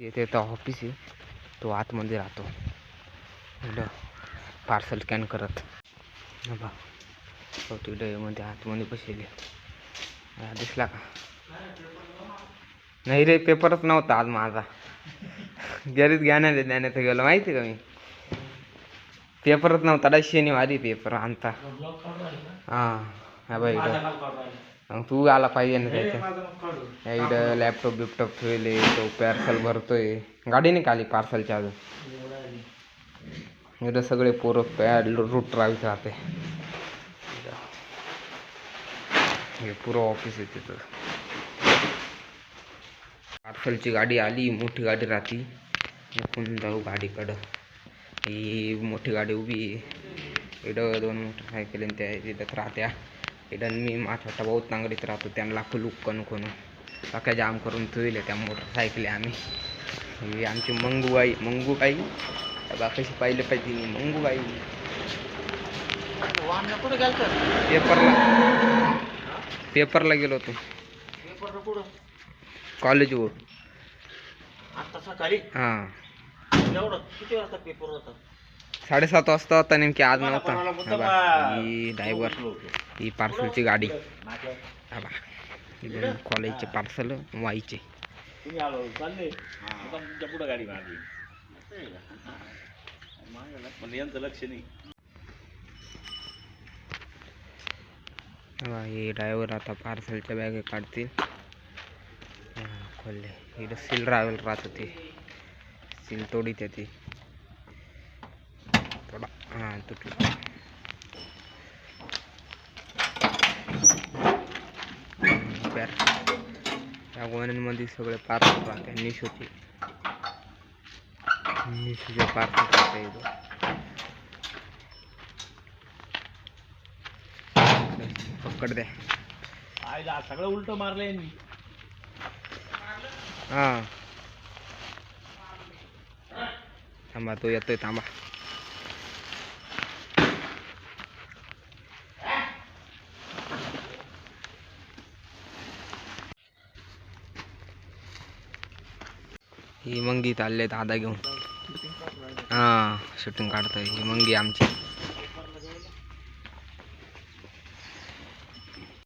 इथे तो ऑफिस आहे. तो आतमध्ये राहतो. इकडं पार्सल स्कॅन करत. बा. तिकडे आतमध्ये बसले दिसला का? नाही रे पेपरच नव्हता आज माझा. गरीब ज्ञानाने ज्ञानात गेलो. माहिती का मी? पेपरच नव्हता. शनिवारी पेपर आणता. हां हा बाई मग तू आला पाहिजे ना त्याच्या. इकडं लॅपटॉप बिपटॉप ठेवले तो पार्सल भरतोय. गाडी नाही का आली पार्सलच्या अजून? इकडं सगळे पोरं पॅड रूट राहत राहते. हे पुरं ऑफिस आहे तिथं. पार्सलची गाडी आली मोठी गाडी राहती. नको जाऊ गाडीकडं. ही मोठी गाडी उभी आहे. इकडं दोन मोटरसायकल आणि त्या तिथं राहत्या. इकडं मी माझ्या छोटा बहुत नांगडीत राहतो त्यांना खुलूक कण कोण. बाका जाम करून ठेवले त्या मोटरसायकली आम्ही. ही आमची मंगूबाई मंगूबाई. बा कशी पाहिलं पाहिजे मी मंगूबाई. पेपरला. पेपरला गेलो होतो. कॉलेजवर. हां. एवढं किती वाजता पेपर होता? साडेसात वाजता होता नेमकी आज मला नव्हता. हा ही ड्रायव्हर ही पार्सलची गाडी. कॉलेजचे पार्सल पुढं गाडी मारली. पण यांचं लक्ष नाही. हा ड्रायव्हर आता पार्सलच्या बॅगे काढतील. हा, खोलले. इकडं सील रावेल राहत होते सील तोडी ती. थोडा हां तुटला त्या गोण्यांमध्ये सगळे पार्सल राहते निशोचे निशोचे पार्सल राहते इथं पकड द्या आईला सगळं उलट मारलंय यांनी. हां. थांबा तो येतोय थांबा. ही मंगी चालले आहेत आधा घेऊन. हां शूटिंग काढतोय ही मंगी आमची.